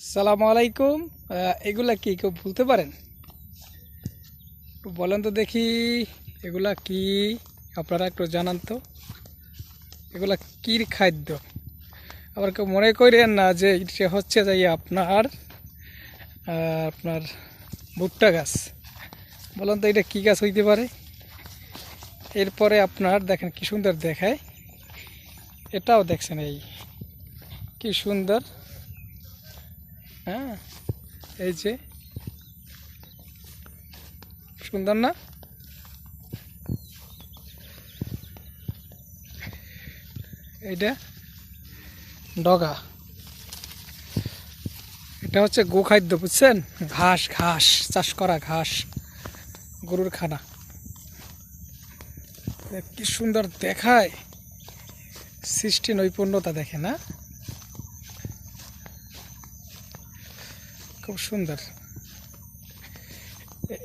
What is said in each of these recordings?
সালাম আলাইকুম। এগুলা কি কেউ ভুলতে পারেন? বলেন তো দেখি, এগুলা কি? আপনারা একটু জানান তো। এগুলা কি খাদ্য? আবার কেউ মনে করেন না যে এটা হচ্ছে যে আপনার আপনার ভুট্টা গাছ। বলেন তো এটা কী গাছ হইতে পারে? এরপরে আপনার দেখেন কি সুন্দর দেখায়। এটাও দেখছেন এই। কি সুন্দর হ্যাঁ। এই যে। সুন্দর না? এইটা ডগা। এটা হচ্ছে গোখাদ্য, বুঝছেন? ঘাস ঘাস, চাষ করা ঘাস, গরুর খানা। কি সুন্দর দেখায়। সৃষ্টি নৈপুণ্যতা দেখে না? খুব সুন্দর।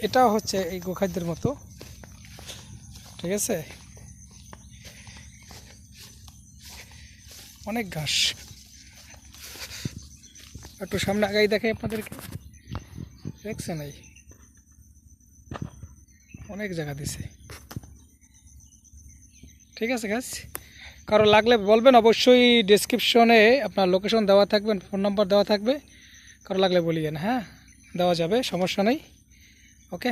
এটাও হচ্ছে এই গোখাদ্যের মতো। ঠিক আছে? অনেক ঘাস। একটু সামনে আগাই দেখে আপনাদেরকে। দেখছেন এই? অনেক জায়গা দিছে। ঠিক আছে গাছ কারও লাগলে বলবেন, অবশ্যই ডেসক্রিপশনে আপনার লোকেশন দেওয়া থাকবেন ফোন নাম্বার দেওয়া থাকবে। কারও লাগলে বলিয়েন হ্যাঁ? দেওয়া যাবে সমস্যা নেই। ওকে?